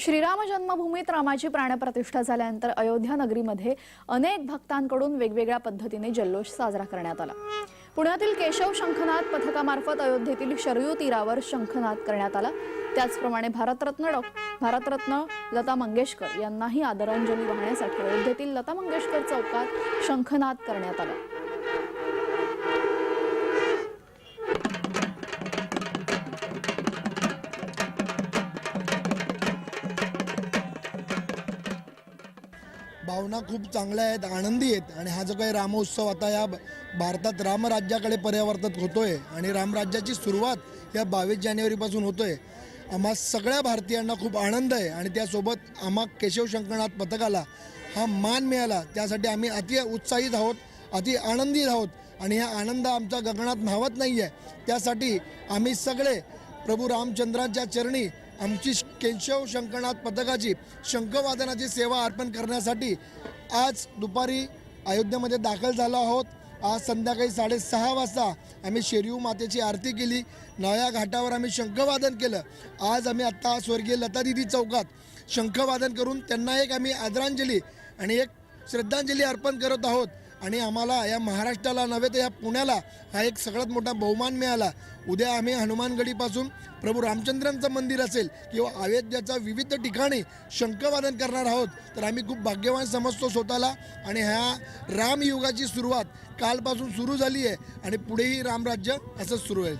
श्रीराम जन्मभूमीत रामाची प्राणप्रतिष्ठा झाल्यानंतर अयोध्या नगरीमध्ये अनेक भक्तांकडून वेगवेगळ्या पद्धतीने जल्लोष साजरा करण्यात आला. पुण्यातील केशव शंखनाथ पथकामार्फत अयोध्येतील शरयू तीरावर शंखनाद करण्यात आला. त्याचप्रमाणे भारतरत्न डॉ भारतरत्न लता मंगेशकर यांनाही आदरांजली वाहण्यासाठी अयोध्येतील लता मंगेशकर चौकात शंखनाद करण्यात आला. भावना खूप चांगल्या आहेत आनंदी आहेत. आणि हा जो काही रामोत्सव आता या भारतात रामराज्याकडे परिवर्तित होतोय आणि रामराज्याची सुरुवात या बावीस जानेवारीपासून होतोय. आम्हा सगळ्या भारतीयांना खूप आनंद आहे आणि त्यासोबत आम्हा केशव शंकरनाथ पथकाला हा मान मिळाला. त्यासाठी आम्ही अति उत्साहित आहोत अति आनंदी आहोत आणि हा आनंद आमचा गगनात न्हावत नाही आहे त्यासाठी आम्ही सगळे प्रभू रामचंद्रांच्या चरणी आमची केशव शंकरनाथ पथकाची शंखवादनाची सेवा अर्पण करण्यासाठी आज दुपारी अयोध्येमध्ये दाखल झालो आहोत. आज संध्याकाळी साडेसहा वाजता आम्ही शेरीव मातेची आरती केली. नळ्या घाटावर आम्ही शंखवादन केलं. आज आम्ही आत्ता स्वर्गीय लतादिदी चौकात शंखवादन करून त्यांना एक आम्ही आदरांजली आणि एक श्रद्धांजली अर्पण करत आहोत. आणि आम्हाला या महाराष्ट्राला नव्हे तर या पुण्याला हा एक सगळ्यात मोठा बहुमान मिळाला. उद्या आम्ही हनुमानगडीपासून प्रभू रामचंद्रांचं मंदिर असेल किंवा अयोध्याच्या विविध ठिकाणी शंखवादन करणार आहोत तर आम्ही खूप भाग्यवान समजतो स्वतःला. आणि ह्या रामयुगाची सुरुवात कालपासून सुरू झाली आहे आणि पुढेही रामराज्य असंच सुरू आहे.